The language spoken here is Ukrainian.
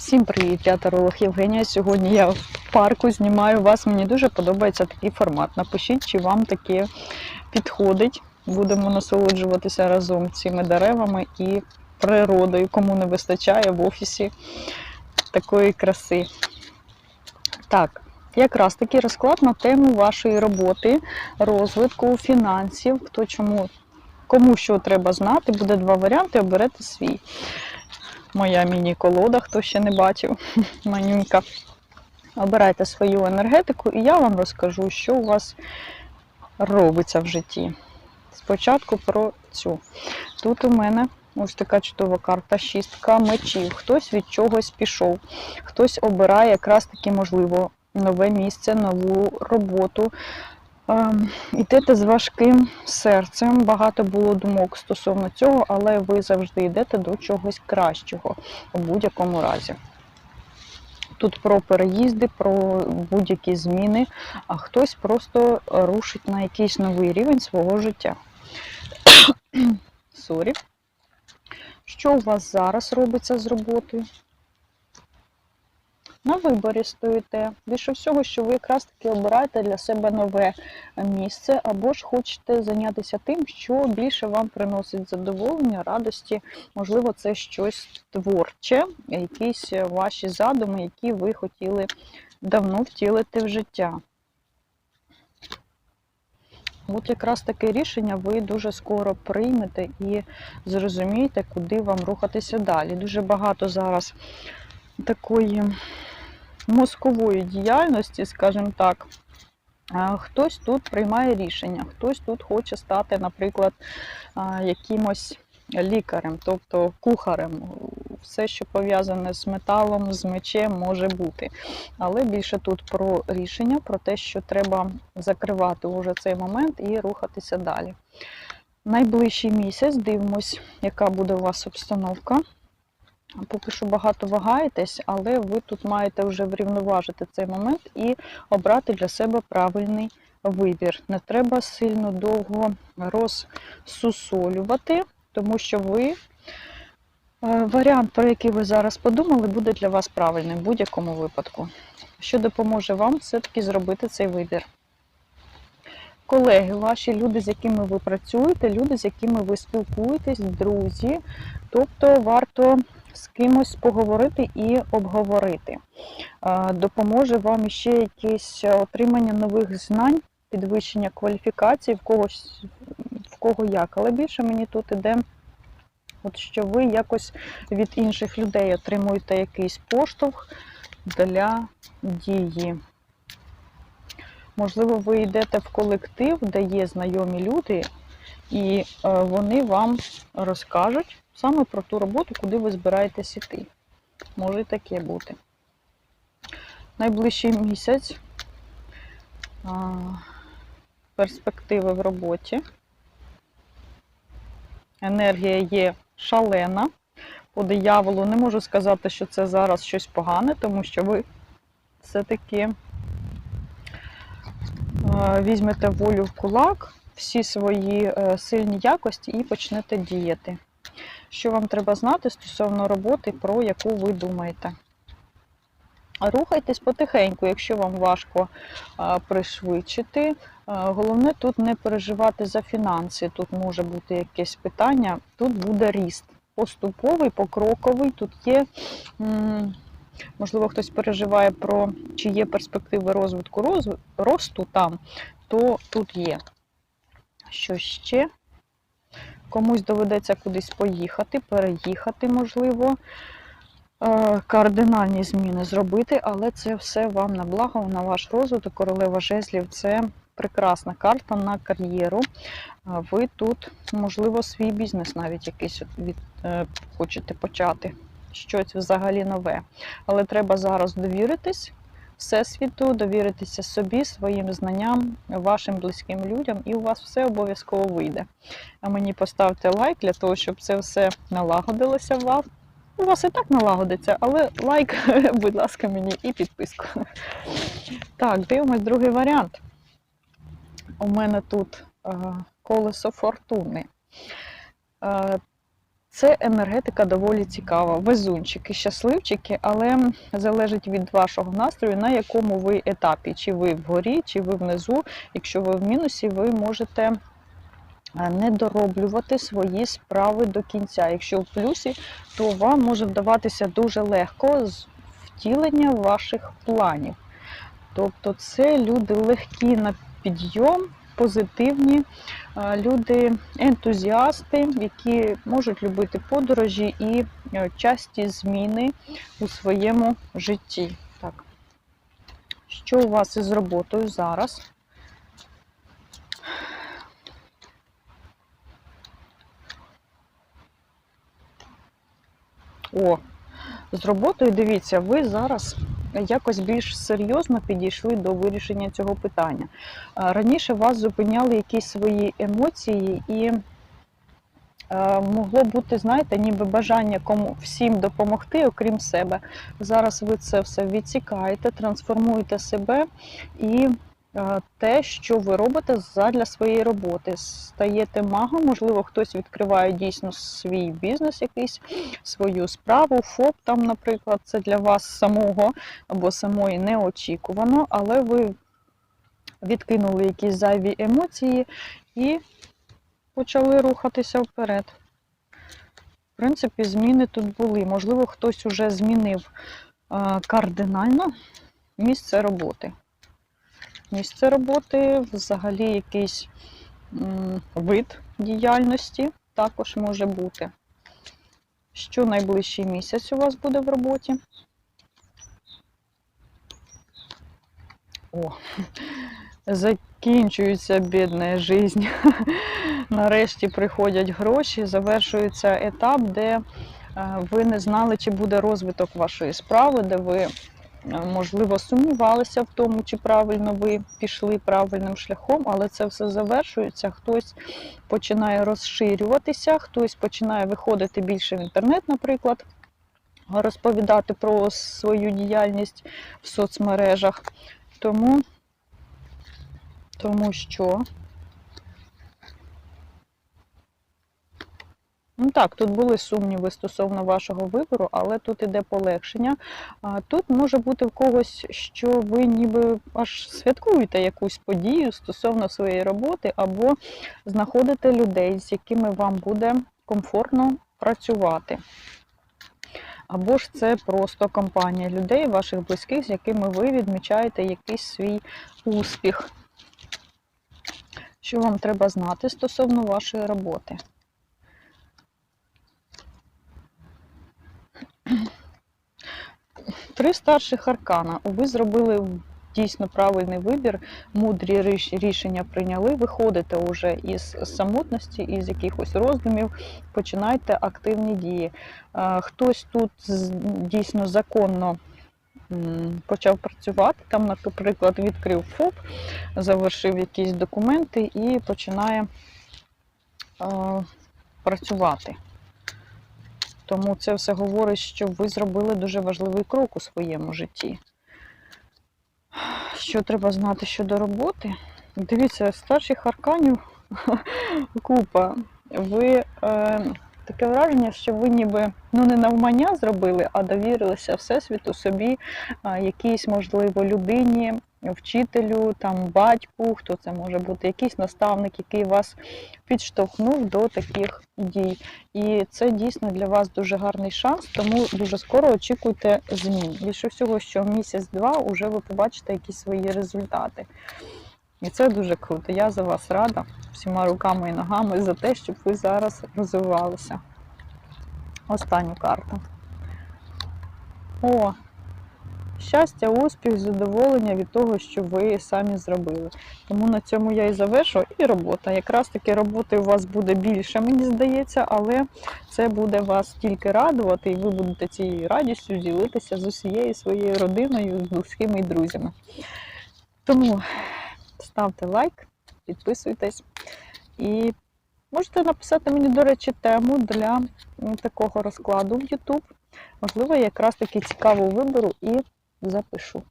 Всім привіт, я таролог Євгенія. Сьогодні я в парку знімаю вас. Мені дуже подобається такий формат. Напишіть, чи вам таке підходить. Будемо насолоджуватися разом цими деревами і природою, кому не вистачає в офісі такої краси. Так, якраз такий розклад на тему вашої роботи, розвитку, фінансів, хто чому, кому що треба знати. Буде два варіанти, оберете свій моя міні-колода, хто ще не бачив, манюнька. Обирайте свою енергетику, і я вам розкажу, що у вас робиться в житті. Спочатку про цю. Тут у мене ось така чудова карта, шістка мечів. Хтось від чогось пішов, хтось обирає якраз таки, можливо, нове місце, нову роботу. Ем, Йдете з важким серцем. Багато було думок стосовно цього, але ви завжди йдете до чогось кращого у будь-якому разі. Тут про переїзди, про будь-які зміни, а хтось просто рушить на якийсь новий рівень свого життя. Сорі. Що у вас зараз робиться з роботою? На виборі стоїте. Більше всього, що ви якраз таки обираєте для себе нове місце, або ж хочете зайнятися тим, що більше вам приносить задоволення, радості. Можливо, це щось творче, якісь ваші задуми, які ви хотіли давно втілити в життя. От якраз таке рішення ви дуже скоро приймете і зрозумієте, куди вам рухатися далі. Дуже багато зараз такої мозкової діяльності, скажімо так. Хтось тут приймає рішення, хтось тут хоче стати, наприклад, якимось лікарем, тобто кухарем. Все, що пов'язане з металом, з мечем, може бути. Але більше тут про рішення, про те, що треба закривати уже цей момент і рухатися далі. Найближчий місяць дивимось, яка буде у вас обстановка. Поки що багато вагаєтесь, але ви тут маєте вже врівноважити цей момент і обрати для себе правильний вибір. Не треба сильно довго розсусолювати, тому що ви е, варіант, про який ви зараз подумали, буде для вас правильним в будь-якому випадку. Що допоможе вам все-таки зробити цей вибір. Колеги, ваші люди, з якими ви працюєте, люди, з якими ви спілкуєтесь, друзі. Тобто варто з кимось поговорити і обговорити. Е, Допоможе вам ще якесь отримання нових знань, підвищення кваліфікації, в когось в кого як. Але більше мені тут іде, от що ви якось від інших людей отримуєте якийсь поштовх для дії. Можливо, ви йдете в колектив, де є знайомі люди, і е, вони вам розкажуть саме про ту роботу, куди ви збираєтесь іти. Може таке бути. Найближчий місяць перспективи в роботі. Енергія є шалена. По дияволу не можу сказати, що це зараз щось погане, тому що ви все-таки е, візьмете волю в кулак, всі свої е, сильні якості і почнете діяти. Що вам треба знати стосовно роботи, про яку ви думаєте? Рухайтесь потихеньку, якщо вам важко пришвидшити. Головне тут не переживати за фінанси. Тут може бути якесь питання, тут буде ріст. Поступовий, покроковий. Тут є, можливо, хтось переживає про чи є перспективи розвитку розв- росту там, то тут є. Що ще? Комусь доведеться кудись поїхати, переїхати, можливо, е, кардинальні зміни зробити, але це все вам на благо, на ваш розвиток. Королева жезлів це прекрасна карта на кар'єру. Ви тут, можливо, свій бізнес навіть якийсь від, е, хочете почати. Щось взагалі нове. Але треба зараз довіритись Всесвіту, довіритися собі, своїм знанням, вашим близьким людям, і у вас все обов'язково вийде. А мені поставте лайк для того, щоб це все налагодилося у вас. У вас і так налагодиться, але лайк, будь ласка, мені і підписку. Так, дивимось другий варіант. У мене тут е, колесо фортуни. Це енергетика доволі цікава. Везунчики, щасливчики, але залежить від вашого настрою, на якому ви етапі. Чи ви вгорі, чи ви внизу. Якщо ви в мінусі, ви можете не дороблювати свої справи до кінця. Якщо в плюсі, то вам може вдаватися дуже легко з втілення ваших планів. Тобто це люди легкі на підйом, позитивні, е, люди ентузіасти, які можуть любити подорожі і е, часті зміни у своєму житті. Так. Що у вас із роботою зараз? О, з роботою дивіться, ви зараз якось більш серйозно підійшли до вирішення цього питання. Раніше вас зупиняли якісь свої емоції і е, могло бути, знаєте, ніби бажання кому всім допомогти, окрім себе. Зараз ви це все відсікаєте, трансформуєте себе і те, що ви робите задля своєї роботи. Стаєте магом, можливо, хтось відкриває дійсно свій бізнес, якийсь свою справу, ФОП там, наприклад, це для вас самого або самої неочікувано, але ви відкинули якісь зайві емоції і почали рухатися вперед. В принципі, зміни тут були. Можливо, хтось уже змінив кардинально місце роботи. Місце роботи, взагалі якийсь вид діяльності також може бути. Що найближчий місяць у вас буде в роботі? О, закінчується бідна життя. Нарешті приходять гроші, завершується етап, де е, ви не знали, чи буде розвиток вашої справи, де ви, можливо, сумнівалися в тому, чи правильно ви пішли правильним шляхом, але це все завершується. Хтось починає розширюватися, хтось починає виходити більше в інтернет, наприклад, розповідати про свою діяльність в соцмережах. Тому, тому що. Ну так, тут були сумніви стосовно вашого вибору, але тут іде полегшення. Тут може бути в когось, що ви ніби аж святкуєте якусь подію стосовно своєї роботи, або знаходите людей, з якими вам буде комфортно працювати. Або ж це просто компанія людей, ваших близьких, з якими ви відмічаєте якийсь свій успіх. Що вам треба знати стосовно вашої роботи? Три старших аркана. Ви зробили дійсно правильний вибір, мудрі рішення прийняли. Виходите уже із самотності, із якихось роздумів, починайте активні дії. Е, Хтось тут дійсно законно почав працювати, там, наприклад, відкрив ФОП, завершив якісь документи і починає е, працювати. Тому це все говорить, що ви зробили дуже важливий крок у своєму житті. Що треба знати щодо роботи? Дивіться, старших арканів купа. Ви е, таке враження, що ви ніби ну не навмання зробили, а довірилися Всесвіту собі, а, якійсь, можливо, людині, вчителю, там, батьку, хто це може бути, якийсь наставник, який вас підштовхнув до таких дій. І це дійсно для вас дуже гарний шанс, тому дуже скоро очікуйте змін. Більше всього, що місяць-два вже ви побачите якісь свої результати. І це дуже круто. Я за вас рада всіма руками і ногами за те, щоб ви зараз розвивалися. Останню карту. О, щастя, успіх, задоволення від того, що ви самі зробили. Тому на цьому я і завершу. І робота. Якраз таки роботи у вас буде більше, мені здається, але це буде вас тільки радувати, і ви будете цією радістю ділитися з усією своєю родиною, з близькими і друзями. Тому ставте лайк, підписуйтесь і можете написати мені, до речі, тему для такого розкладу в YouTube. Можливо, я якраз таки цікаву виберу і запишу.